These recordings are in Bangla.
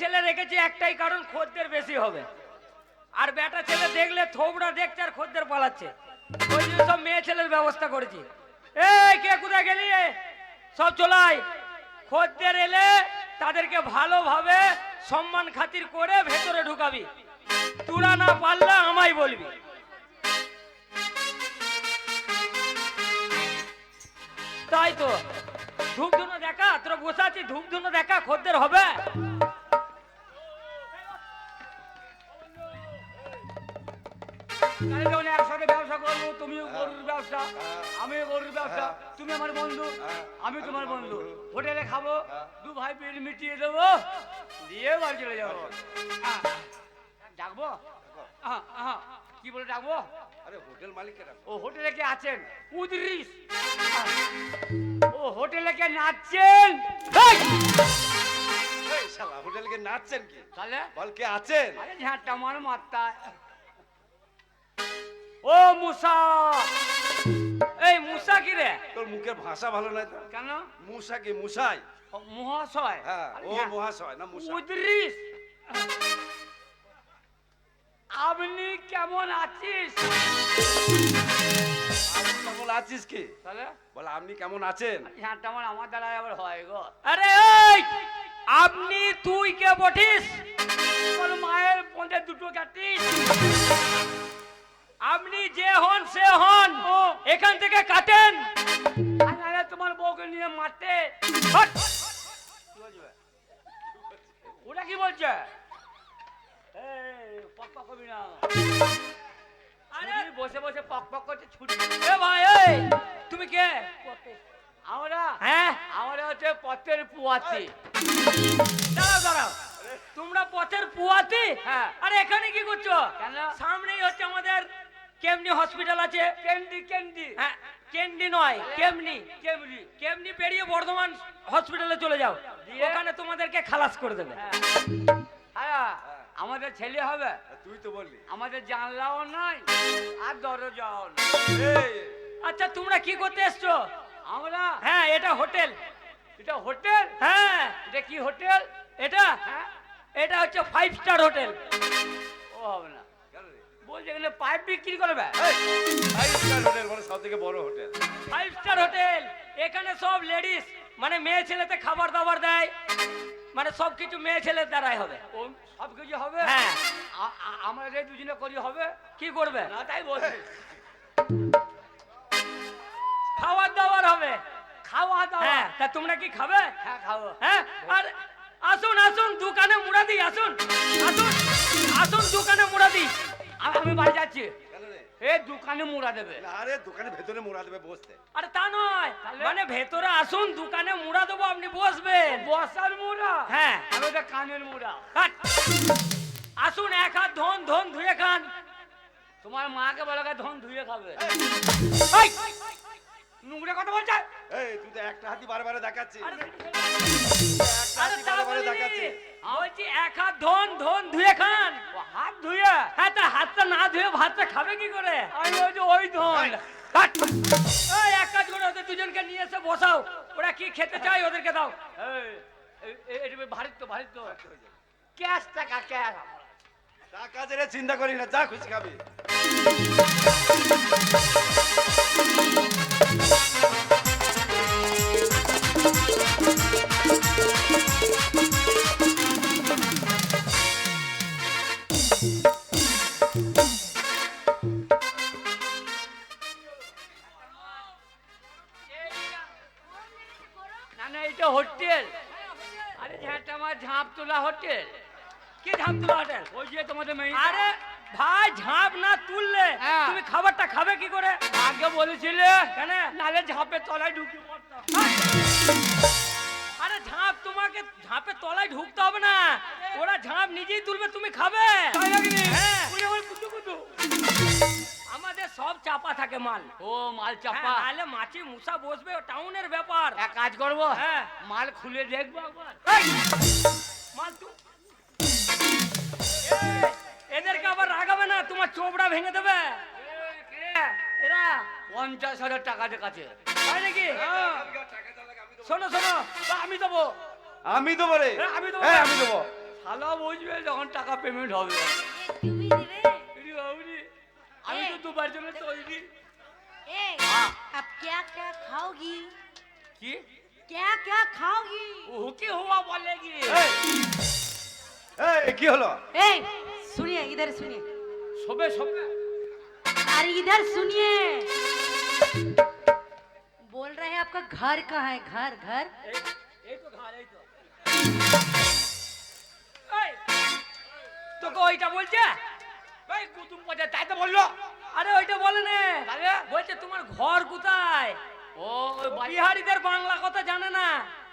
ছেলে রেখেছি, একটাই কারণ খদ্দের বেশি হবে। আর বেটা ছেলে দেখলে থোবড়া দেখছে আর খদ্দের পালাচ্ছে। ওই জন্য সব মেয়ে ছেলের ব্যবস্থা করেছি। এই, কে কোথায় গেলি? সব চলাই খদ্দের এলে তাদেরকে ভালোভাবে সম্মান খাতির করে ভেতরে ঢুকাবি। তুরা না পারলে আমায় বলবি। তাই তো ধূপ ধুনো দেখা, তোরা বসে আছিস ধূপ ধুনো দেখা খদ্দের হবে। তাহলে একসাথে ব্যবসা করব তুমিও গরুর ব্যবসা আমিও গরুর ব্যবসা তুমি আমার বন্ধু আমি তোমার বন্ধু। হোটেলে খাব দু ভাই বিল মিটিয়ে দেবো দিয়ে বাড়ি চলে যাব। ডাকবো? আহ, আহ, কি বলে ডাকবো? আরে হোটেল মালিকের ও হোটেলে কে আছেন? উদরিস। ও হোটেলে কে নাচছেন? শালা কে নাচছেন কি? তাহলে? বল কে আছেন? আরে ঝাঁটা মার মাত্তা ও মুসা। এই মুসা কি রে? তোর মুখের ভাষা ভালো নয় তো? কেন? মুসা কি? মুসাই? মহাশয়? হ্যাঁ ও মহাশয় না মুসা। উদরিস। আপনি কেমন আছিস? কেমন আছিস কি? তাহলে? বল আপনি কেমন আছেন? হ্যাঁ তেমন আমার দ্বারা আবার হয় গো। আরে এই! আপনি তুই কে বটিস? তোর মায়ের পথে দুটো কাটিস। আপনি যে হন সে হন। এখান থেকে কাটেন। আর তোমার বউকে নিয়ে মারতে! ওটা কি বলছে? পক পক না। আরে। বসে বসে পক পক করছে ছুটি। এ ভাই তুমি কে? আমরা? হ্যাঁ? আমরা হচ্ছে পথের পুয়াতি। দাঁড়াও দাঁড়াও। তোমরা পথের পুয়াতি? হ্যাঁ। আরে এখানে কি করছ? কেন? সামনেই হচ্ছে আমাদের কেমনি হসপিটাল আছে? ক্যান্ডি ক্যান্ডি হ্যাঁ কেন্ডি নয় কেমনি? কেমনি? কেমনি পেরিয়ে বর্ধমান হসপিটালে চলে যাও। দিয়ে? ওখানে তোমাদেরকে খালাস করে দেবে। হ্যাঁ। আমাদের ছেলে হবে। তুই তো বললি। আমাদের জানলাও নাই আর দরজাও নাই। আচ্ছা তোমরা কি করতে এসছো? আমরা? হ্যাঁ এটা হোটেল। এটা হোটেল? হ্যাঁ। এটা কি হোটেল? এটা? হ্যাঁ। এটা হচ্ছে ফাইভ স্টার হোটেল ও হবে না? বলছে এখানে পাইপ বিক্রি করবে? হোটেল মানে সব থেকে বড় হোটেল ফাইভ স্টার হোটেল এখানে সব লেডিস মানে মেয়ে ছেলেতে খাবার দাবার দেয় মানে সব কিছু মেয়ে ছেলের দ্বারাই হবে। ও সব কিছু হবে? হ্যাঁ। আমরা যে দুজনে করি হবে? কি করবে? না তাই বলছি। খাবার দাবার হবে। খাওয়া দাওয়া হ্যাঁ তা তোমরা কি খাবে? হ্যাঁ খাব। হ্যাঁ আর আসুন আসুন দোকানে মুড়া দিই আসুন। আসুন আসুন দোকানে মুড়া দিই। আমি আমি বাড়ি যাচ্ছি। এ দোকানে মুড়া দেবে। আরে দোকানে ভেতরে মোড়া দেবে বসতে। আরে তা নয়। মানে ভেতরে আসুন দোকানে মুড়া দেবো আপনি বসবেন। বসার মুড়া? হ্যাঁ। আমি ওটা কানের মুড়া। আসুন এক হাত ধন ধন ধুয়ে খান। তোমার মাকে বলে ধন ধুয়ে খাবে। এই! নোংরা কথা বলছে? এই তুই তো একটা হাতি বারে বারে দেখাচ্ছিস। আরে একটা হাতি বারে দেখাচ্ছিস। বলছি এক হাত ধন ধন ধুয়ে খান। হাত ধুয়ে? হ্যাঁ তা হাতটা না ধুয়ে ভাতটা খাবে কি করে? আমি বলছি ওই ধন। এক কাজ করো ওদের দুজনকে নিয়ে এসে বসাও। ওরা কি খেতে চায় ওদেরকে দাও। ভারী তো ভারী তো। ক্যাশ টাকা ক্যাশ। টাকা জেনে চিন্তা করি না যা খুশি খাবি। ঝাঁপ তোলা হোটেল। কি ঝাঁপ তোলা হোটেল? ওই যে তোমাদের মেয়ে আরে ভাই ঝাঁপ না তুললে। হ্যাঁ। তুমি খাবারটা খাবে কি করে? আগে বলেছিলে। কেন? নালে ঝাঁপে তলায় ঢুকে আরে ঝাঁপ তোমাকে ঝাঁপে তলায় ঢুকতে হবে না। ওরা ঝাঁপ নিজেই তুলবে তুমি খাবে? হ্যাঁ। আমাদের সব চাপা থাকে মাল। ও মাল হ্যাঁ, চাপা। নাহলে মাছি মুসা বসবে টাউনের ব্যাপার। এক কাজ করব? হ্যাঁ। মাল খুলে দেখব একবার। এদেরকে আবার রাগাবে না তোমার চোপড়া ভেঙে দেবে এরা পঞ্চাশ হাজার টাকা দেখাচ্ছে তাই নাকি হ্যাঁ। শোনো শোনো তা আমি দেবো আমি তো বলে হ্যাঁ, আমি দেবো। হ্যাঁ আমি দেবো শালা বুঝবে যখন টাকা পেমেন্ট হবে তুমি দিবে এরি বাবুরি, আমি তো দুবার জন্য তৈরি ए अब क्या क्या खाओगी কি क्या क्या खाओगी ও কি হওয়া বলে কি এই, এই কি হলো ए सुनिए इधर सुनिए সবে সবে अरे इधर सुनिए बोल रहे हैं आपका घर कहाँ है घर घर এই এই তো ঘর এই তো এই, তোকে ওইটা বলছে ভাই কুতুম পচা তাই তো বললো আরে ওইটা বলে নে তাহলে বলছে তোমার ঘর কোথায় ও ওই বাড়ি বিহারিদের বাংলা কথা জানে না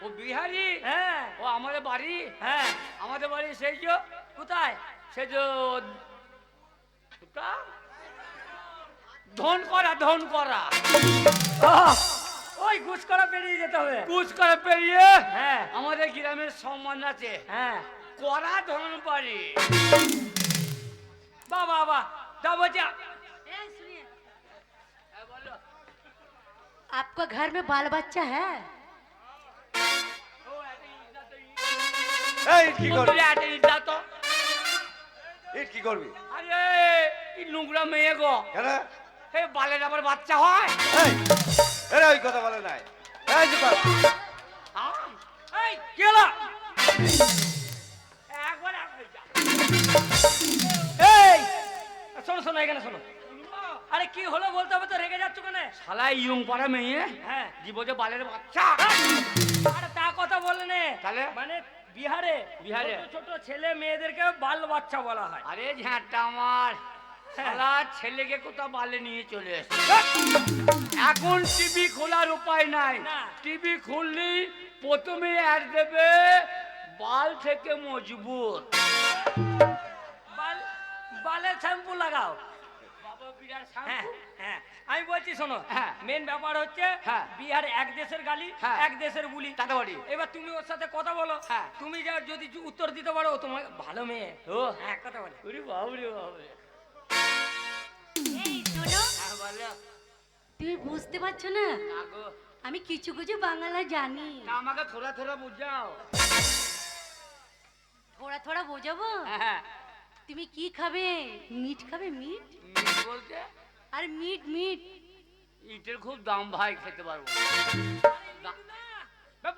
ও বিহারি হ্যাঁ ও আমাদের বাড়ি হ্যাঁ আমাদের বাড়ি সেই যে কোথায় সেই যে কোথা? ধন করা ধন করা আহ, ওই ঘুষ করা পেরিয়ে যেতে হবে কুচ করে পেরিয়ে হ্যাঁ আমাদের গ্রামের সম্মান আছে হ্যাঁ করা ধন বাড়ি বাহ বাহ বাহ যা বলছে ए सुनिए आपका घर में बाल बच्चा है এই কি করবি? তো। কি করবি? আরে এই নোংরা মেয়ে গো। কেন? এই বালের আবার বাচ্চা হয়। এই এরা ওই কথা বলে নাই। এই? এই একবার এই শোনো শোনো এখানে শোনো। আরে কি হলো বলতে হবে তো রেগে যাচ্ছ কেন? শালা ইয়ং পাড়া মেয়ে। হ্যাঁ। জীবো যে বালের বাচ্চা। আরে তা কথা বললে তাহলে? মানে বিহারে বিহারে? ছোট ছেলে মেয়েদেরকে বাল বাচ্চা বলা হয়। আরে ঝ্যাঁটা আমার। হ্যাঁ। শালা ছেলেকে কোথাও বালে নিয়ে চলে এসছে। এখন টিভি খোলার উপায় নাই। টিভি খুললি প্রথমে অ্যাড দেবে বাল থেকে মজবুত। বাল বালের শ্যাম্পু লাগাও বাবা বিরাট হ্যাঁ শ্যাম্পু। হ্যাঁ আমি বলছি শোনো হ্যাঁ। মেন ব্যাপার হচ্ছে হ্যাঁ। বিহার এক দেশের গালি হ্যাঁ। এক দেশের বুলি। এবার তুমি ওর সাথে কথা বলো। হ্যাঁ। তুমি যা যদি উত্তর দিতে পারো তোমার ভালো মেয়ে। ও। হ্যাঁ কথা বলে। হ্যাঁ তুমি বুঝতে পারছ না? না আমি কিছু কিছু বাংলা জানি। আমাকে থোড়া থোড়া বুঝাও। থোড়া থোড়া বোঝাবো? হ্যাঁ। তুমি কি খাবে? মিট খাবে মিট? মিট বলতে? আর মিট মিট। ইটের খুব দাম ভাই খেতে পারব। তো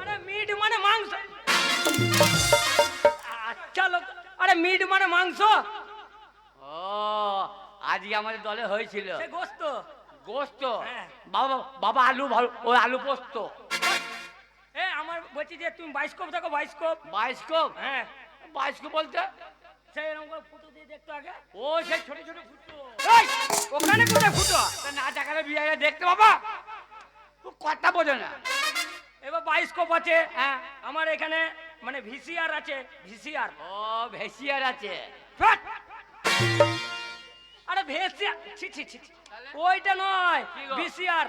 আরে মিট মানে মাংস। আচ্ছা লোক আরে মিট মানে মাংস। ও আজকে আমাদের দলে হয়েছিল। গোস্ত। গোস্ত? হ্যাঁ। বাবা বাবা আলু ভালো ওই আলু পোস্ত। এ আমার বলছি যে তুমি বাইস্কোপ দেখো বাইস্কোপ। বাইস্কোপ? হ্যাঁ। বাইস্কোপ বলতে? সেই এরকম করে ফুটো দিয়ে দেখতো আগে? ও সেই ছোট ছোট ফুটো। এই, ওখানে কোথায় ফুটো? তা না দেখালে বিয়ে দেখতে বাবা ও কথা বোঝে না। এবার বাইস্কোপ আছে হ্যাঁ। আমার এখানে মানে ভিসিআর আছে ভিসিআর। ও ভেসিয়ার আছে। আরে ভেসিআর ছি ছি ছি। ওইটা নয়? ভিসিআর।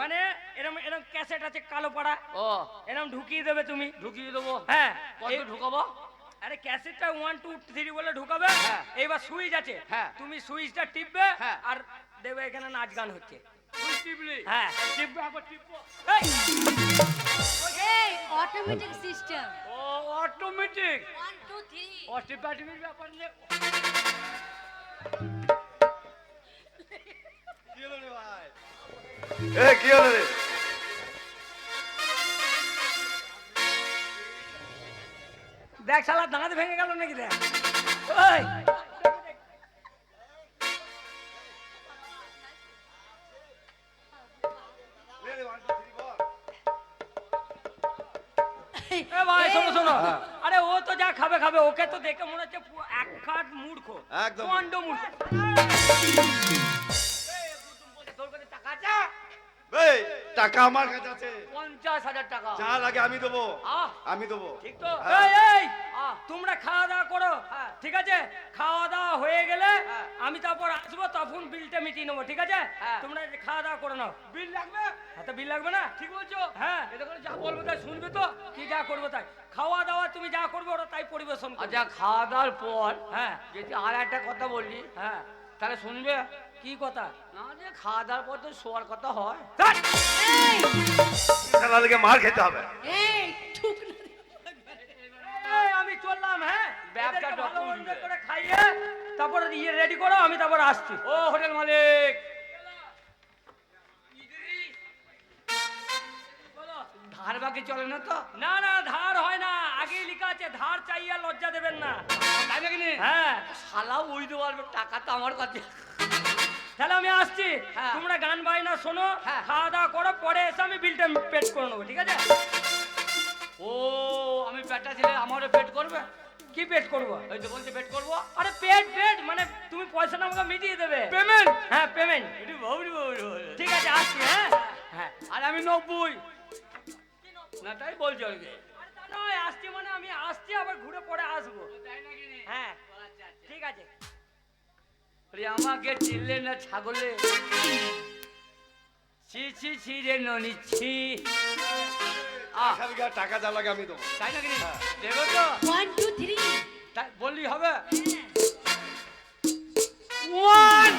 মানে এরকম এরকম ক্যাসেট আছে কালো পাড়া। ও। এরকম ঢুকিয়ে দেবে তুমি। ঢুকিয়ে দেবো? হ্যাঁ। কত ঢুকাবো? আরে ক্যাসেটটা ওয়ান টু থ্রি বলে ঢুকাবে হ্যাঁ। এইবার সুইচ আছে। হ্যাঁ। তুমি সুইচটা টিপবে হ্যাঁ। আর দেবে এখানে নাচ গান হচ্ছে। তুই টিপলি? হ্যাঁ। টিপবে আবার টিপবো। এই, এই অটোমেটিক সিস্টেম ও অটোমেটিক ওয়ান টু থ্রি অটোমেটিকের ব্যাপার নেই। এ কি হলো রে? দেখ শালা দাঁত ভেঙে গেল নাকি দেখ। ওই। ভাই শোনো শোনো। হ্যাঁ। আরে ও তো যা খাবে খাবে। ওকে তো দেখে মনে হচ্ছে পুরো এক খাট মূর্খ। একদম। পণ্ড মূর্খ। টাকা টাকা আমার কাছে আছে। পঞ্চাশ হাজার টাকা। যা লাগে আমি দেবো। আহ, আমি দেবো। ঠিক তো? হ্যাঁ। এই এই তোমরা খাওয়া দাওয়া করো। হ্যাঁ। ঠিক আছে? খাওয়া দাওয়া হয়ে গেলে হ্যাঁ। আমি তারপর আসব তখন বিলটা মিটিয়ে নেব ঠিক আছে? হ্যাঁ। তোমরা খাওয়া দাওয়া করে নাও। বিল লাগবে? হাতে বিল লাগবে না? ঠিক বলছো। হ্যাঁ। এটা করে যা বলব তাই শুনবে তো। কি যা করব তাই। খাওয়া দাওয়া তুমি যা করবে ওরা তাই পরিবেশন আচ্ছা খাওয়া দাওয়ার পর হ্যাঁ। যদি আর একটা কথা বললি হ্যাঁ। তাহলে শুনবে? কি কথা? না যে খাওয়া দাওয়ার পর তো শোয়ার কথা হয়! মার খেতে হবে। এই ঠুক না। এই, আমি ভালো ডকুমেন্ট মন্দ করে খাইয়ে তারপর ইয়ে রেডি করো আমি তারপর আসছি। ও হোটেল মালিক। ধার বাকি চলে না তো? না না ধার হয় না। আগেই লেখা আছে ধার চাইয়া লজ্জা দেবেন না। তাই নাকি হ্যাঁ। শালা বুঝতে পারবে টাকা তো আমার কাছে। তাহলে আমি আসছি। হ্যাঁ। তোমরা গান বাজনা শোনো হ্যাঁ। খাওয়া দাওয়া করো পরে এসে আমি বিলটা পেড করে নেব ঠিক আছে? ও আমি পেটটা ছেলে আমারও পেট করবে? কি পেড করব? ওই তো বলছে পেট করব। আরে পেড পেড মানে তুমি পয়সাটা আমাকে মিটিয়ে দেবে। পেমেন্ট হ্যাঁ পেমেন্ট। ঠিক আছে আসছি হ্যাঁ? হ্যাঁ আর আমি নব্বই। না তাই বলছি আর কি নয় আসছি মানে আমি আসছি আবার ঘুরে পরে আসব। হ্যাঁ। ঠিক আছে। বলি আমাকে চিনলে না ছাগলে? ছি ছি ছি রে ননি ছি। টাকা যা লাগে আমি দেবো। তাই নাকি হ্যাঁ। দেবো তো। ওয়ান টু থ্রি বললি হবে? ওয়ান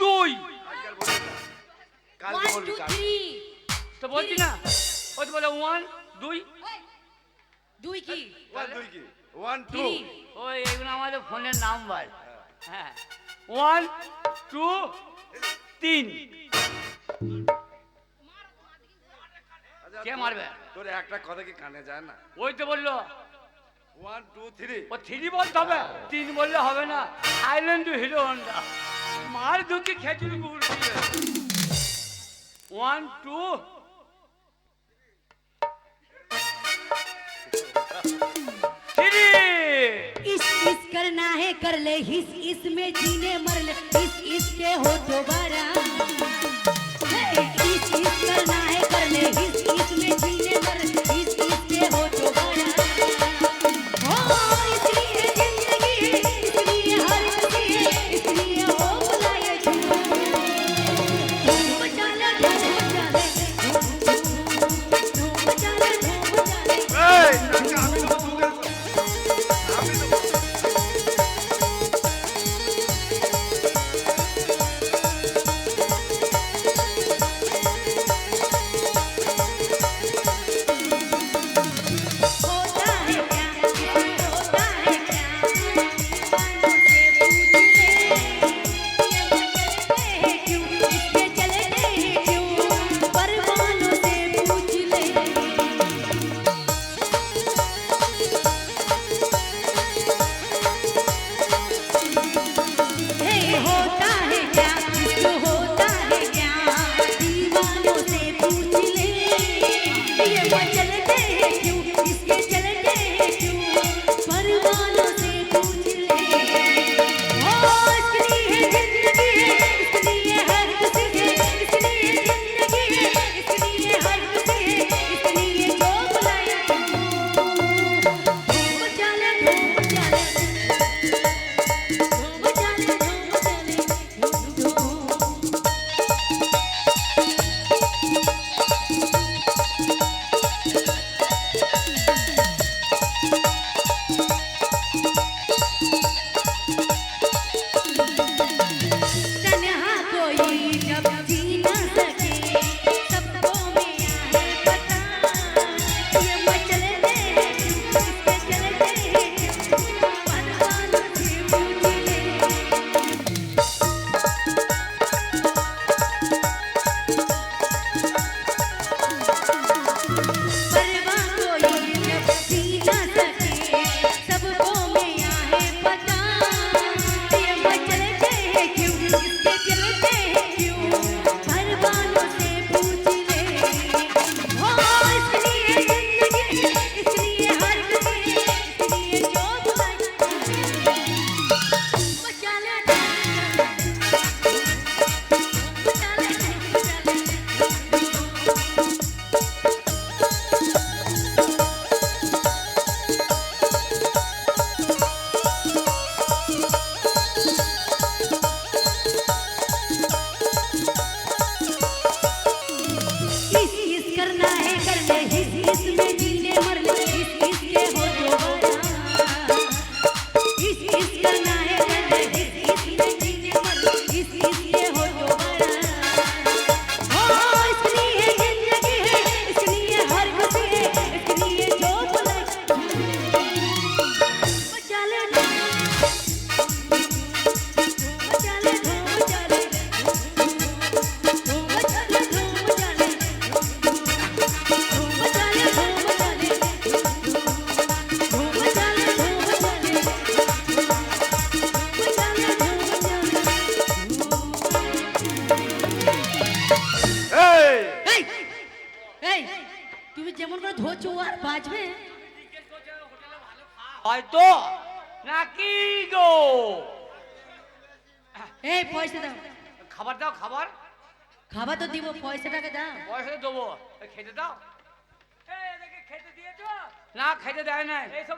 দুই। কাল বলবি কাল তো বলছি না? ও তো বলে ওয়ান দুই। দুই কি? ওয়ান দুই কি? ওয়ান টু ও এগুলো আমাদের ফোনের নাম্বার। হ্যাঁ। ওয়ান টু তিন। কে মারবে? তোর একটা কথা কি কানে যায় না? ওই তো বলল। ওয়ান টু থ্রি ও থ্রি বলতে হবে। তিন বললে হবে না। আইল্যান্ড টু হিরো হন্ডা মার দুটি খেজুর গুড় দিয়ে। ওয়ান টু इस करना है कर ले, इस इसमें जीने मर ले, इस इसके हो दोबारा। इस इस करना है कर ले, इस इसमें जीने मर ले।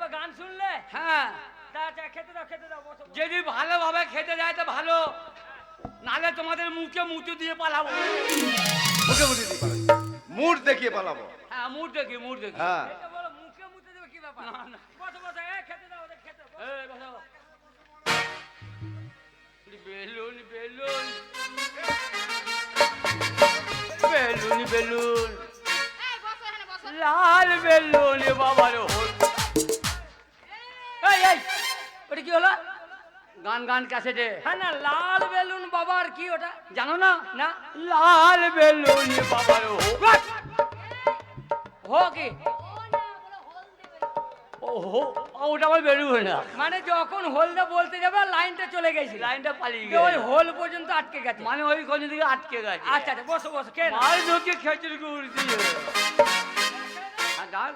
এইসব গান শুনলে? হ্যাঁ। আচ্ছা, খেতে দাও খেতে দাও বসো, বসো। যদি ভালোভাবে খেতে দেয় তো ভালো। নালে তোমাদের মুখে মুচু দিয়ে পালাবো। মুখে মুখে দিয়ে পালাবো। মুড দেখিয়ে পালাবো। হ্যাঁ মুখ দেখি মুখ দেখি হ্যাঁ। মুখে মুতে দেবে কি ব্যাপার? না, না। বসো বসো এই খেতে দাও ওদের খেতে এই, বসো। Balloon balloon. Balloon balloon. লাল বেলুন বাবার। হোল এই এই ওটা কি হলো? গান গান ক্যাসেটে। হ্যাঁ না লাল বেলুন বাবার কি ওটা? জানো না? না। লাল বেলুন বাবার হো কি? ও ওটা আমার বেলুন না। মানে যখন হোলদা বলতে যাবে লাইনটা চলে গেছিল। লাইনটা পালিয়ে দিয়ে ওই হোল পর্যন্ত আটকে গেছে। মানে ওই কোন দিকে আটকে গেছে। আচ্ছা আচ্ছা বসো বসো কে? মাল ঢুকে হ্যাঁ দাঁড়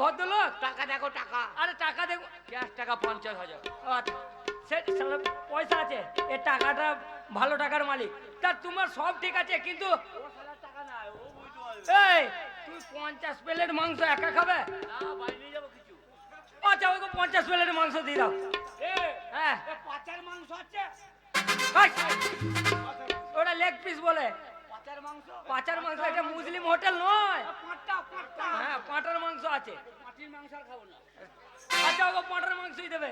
ভদ্রলোক? টাকা দেখো টাকা। আরে টাকা দেখব ক্যাশ টাকা পঞ্চাশ হাজার। আচ্ছা। সে পয়সা আছে। এ টাকাটা ভালো টাকার মালিক। তা তোমার সব ঠিক আছে কিন্তু এই তুই পঞ্চাশ প্লেট মাংস একা খাবে? আচ্ছা ওকে পঞ্চাশ প্লেট মাংস দিয়ে দাও। হ্যাঁ। পাচার মাংস আছে। ওটা লেগ পিস বলে। পাচার মাংস এটা মুসলিম হোটেল নয়। হ্যাঁ পাটার মাংস আছে। আচ্ছা ওকে পাটার মাংসই দেবে।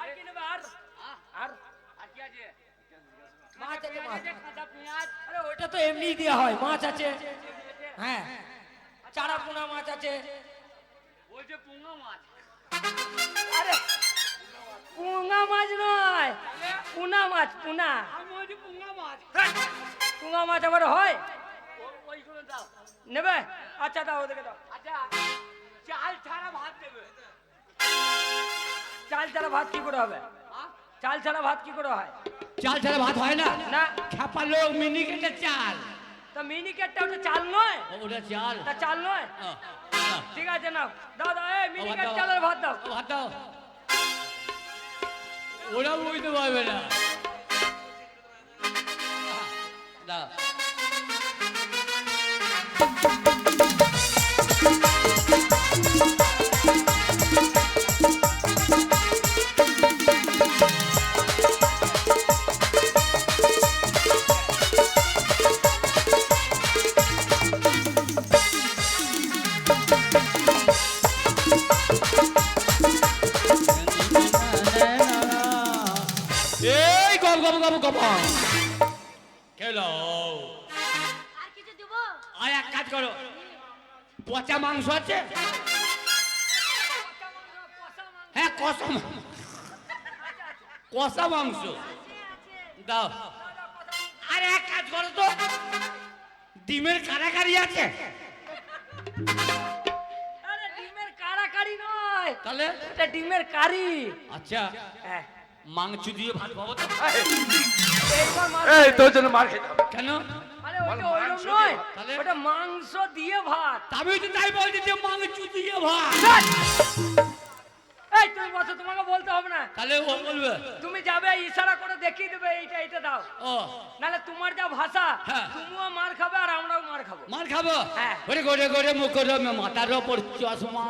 আর কি নেবে? আর? আর? কি আছে? মাছ আছে মাছ। আরে ওইটা তো এমনি দেওয়া হয় মাছ আছে। হ্যাঁ। চারা পোনা মাছ আছে। বলছে পুঙ্গা মাছ। আরে মাছ নয়। পুনা মাছ পুনা। আমি বলছি পুঙ্গা মাছ। পুঙ্গা মাছ আবার হয়। নেবে? আচ্ছা দাও ওদেরকে দাও। আচ্ছা চাল ছাড়া ভাত দেবে চাল ছাড়া ভাত কি করে হবে? চাল ছাড়া ভাত কি করে হয়? চাল ছাড়া ভাত হয় না? না। খাপা লোক মিনি কেটে চাল। তা মিনি কেটটা ওটা চাল নয়? ওটা চাল। তা চাল নয়? ঠিক আছে নাও। দাও দাও এই মিনি ভাত কেট দাও। চালের ভাত দাও। ভাত দাও। ওরা বুঝতে পারবে না। দাও তাহলে এটা ডিমের কারি। আচ্ছা হ্যাঁ। মাংস দিয়ে ভাত খাব তো? এইবার এই তোর জন্য মার খেতে কেন? আরে ওইটা ওইরকম মাংস নয় দিয়ে ভাত। ওটা মাংস দিয়ে ভাত। আমি তো তাই বলছি যে মাংস দিয়ে ভাত। এই তুমি বসো তোমাকে বলতে হবে না। তাহলে ও বলবে। তুমি যাবে ইশারা করে দেখিয়ে দেবে এইটা এইটা দাও। ও। নাহলে তোমার যা ভাষা হ্যাঁ। তুমিও মার খাবে আর আমরাও মার খাব। মার খাব? হ্যাঁ। ওরে গোরে গোরে মুখ করে মাথার ওপর চশমা।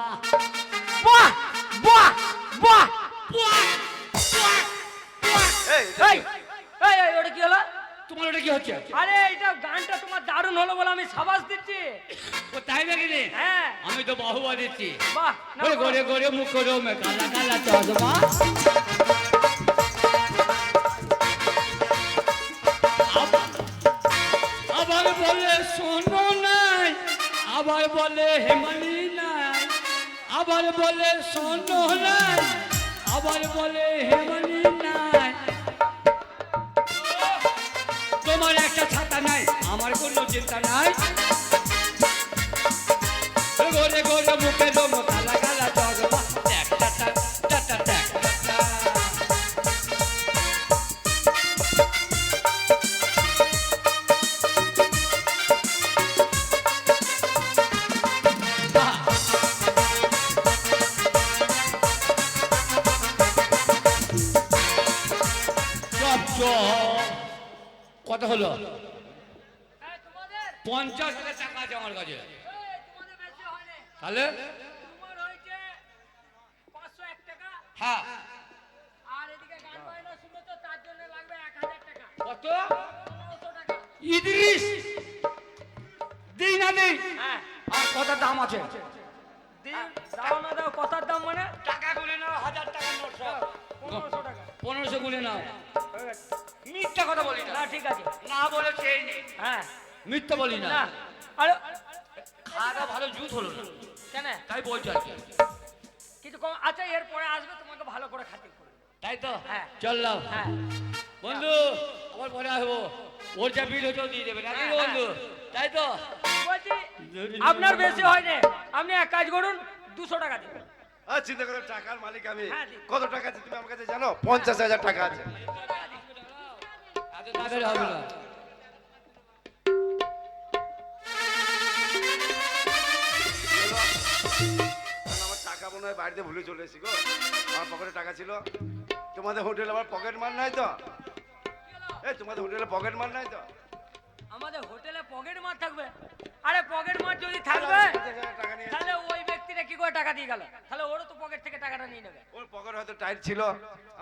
বাহ! বাহ বাহ এই এই এই এই, ওটা কি হলো তোমার ওটা কি হচ্ছে? আরে এটা গানটা তোমার দারুণ হলো বলে আমি সাবাস দিচ্ছি। ও তাই নাকি রে? হ্যাঁ। আমি তো বাহুবা দিচ্ছি। বাহ ঘরে গোরে মুখ করে মে কালা কালা চশমা। বলে সোনো নাই আবার বলে হেমনি নাই। তোমার একটা ছাতা নাই, আমার কোনো চিন্তা নাই। গোরে মুখে দম কত হলো? পঞ্চাশ হাজার টাকা আছে আমার কাছে। তাহলে? হ্যাঁ। আর এদিকে গান বাজনা শুনে তো তার জন্য লাগবে এক হাজার টাকা। কত? টাকা। ইদ্রিস! দিই না দিই। হ্যাঁ। আর কত দাম আছে? দিন দাও না দাও কথার দাম মানে? টাকা গুনে নাও হাজার টাকা নোট পনেরোশো গুনে নাও। মিথ্যা কথা বলি না। না ঠিক আছে। না বলে সেই নেই। হ্যাঁ। মিথ্যা বলি না। না। আরে খাওয়া ভালো জুত হলো না। কেন? তাই বলছি আর কি। কম আচ্ছা এরপরে আসবে তোমাকে ভালো করে খাতির করে তাই তো? হ্যাঁ। চললাম হ্যাঁ। বন্ধু আবার পরে আসব। ওর যা বিল হতো দিয়ে দেবে নাকি হ্যাঁ, বন্ধু? তাই তো? আপনার বেশি হয়নি। আপনি এক কাজ করুন দুশো টাকা দিন। আর চিন্তা করো টাকার মালিক আমি। কত টাকা আছে তুমি আমার কাছে জানো? পঞ্চাশ হাজার টাকা আছে? কারণ আমার টাকা মনে হয় বাড়িতে ভুলে চলে এসেছি গো। আমার পকেটে টাকা ছিল। তোমাদের হোটেলে আবার পকেট মার নাই তো? এই তোমাদের হোটেলে পকেট মার নাই তো? আমাদের হোটেলে পকেট মার থাকবে। আরে পকেট মার যদি থাকবে তাহলে ওই ব্যক্তিটা কি করে টাকা দিয়ে গেল? তাহলে ওরও তো পকেট থেকে টাকাটা নিয়ে নেবে। ওর পকেট হয়তো টাইট ছিল।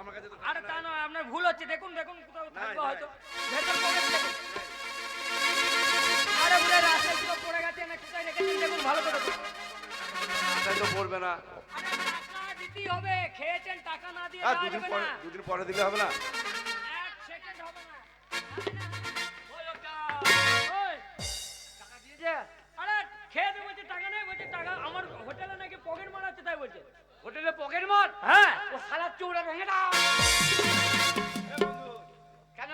আমার কাছে আরে তা নয় আপনার ভুল হচ্ছে। দেখুন দেখুন কোথাও থাকবে হয়তো। ভেতর পকেট দেখুন আরে বলে রাস্তায় কোথাও পড়ে গেছে না কোথায় রেখেছেন? দেখুন ভালো করে। টাকাই তো পড়বে না। দিতেই হবে খেয়েছেন টাকা না দিয়ে পরে দুদিন পরে দিলে হবে না? এক সেকেন্ড হবে না। দিয়েছে? আরে খেয়ে দে বলছে টাকা নেই বলছে টাকা আমার হোটেলে নাকি পকেট মারাচ্ছে তাই বলছে। হোটেলে পকেট মার? হ্যাঁ। ও সারা চৌড়া ভেঙে দাও। কেন?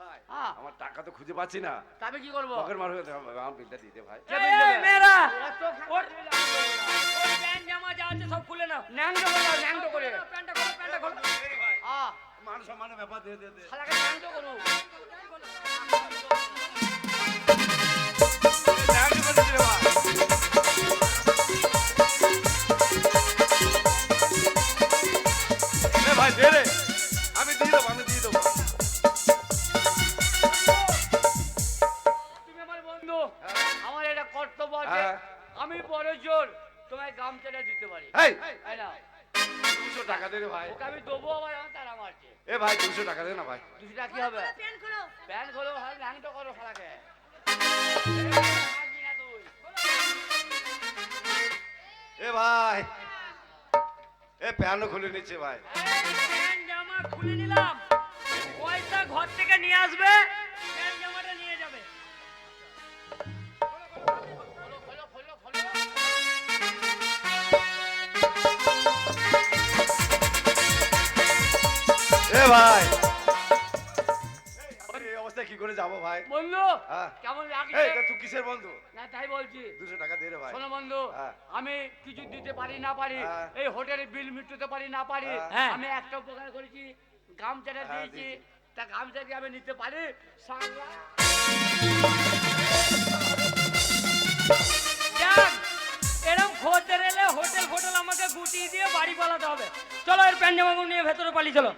ভাই হ্যাঁ। আমার টাকা তো খুঁজে পাচ্ছি না। তবে কি করব? পকেট মার হয়ে আমার বিলটা দিতে ভাই। কে এই, বিল দেবে? এই, মেয়েরা! ওর ওর প্যান্ট জামা যা আছে সব খুলে নাও। ন্যাংটো করে ন্যাংটো করে প্যান্টটা খোলো প্যান্টটা খোলো। আহ মান সম্মানের ব্যাপার দিয়ে দিয়ে দে। শালাকে ন্যাংটো করো আমি বড় জোর তোমায় গামছাটা দিতে পারি দুশো টাকা দে ভাই আমি দেবো আবার আমার তারা মারছে এ ভাই, দুশো টাকা দে না ভাই। দুশো টাকা কি হবে? ভাই। এ প্যানও খুলে নিচ্ছে ভাই। জামা খুলে নিলাম। পয়সা ঘর থেকে নিয়ে আসবে জামাটা নিয়ে যাবে। এ ভাই। যাব ভাই। বন্ধু হ্যাঁ। কেমন লাগছে? তুই কিসের বন্ধু? না তাই বলছি। দুশো টাকা দে রে ভাই। শোনো বন্ধু হ্যাঁ। আমি কিছু দিতে পারি না পারি হ্যাঁ। এই হোটেলের বিল মিটতে পারি না পারি আমি একটা উপকার করেছি গামছাটা দিয়েছি। তা গামছা কি আমি নিতে পারি? এরম খোঁজের এলে হোটেল ফোটেল আমাকে গুটিয়ে দিয়ে বাড়ি পালাতে হবে। চলো এর প্যান্ডেমাগুন নিয়ে ভেতরে পালিয়ে চলো।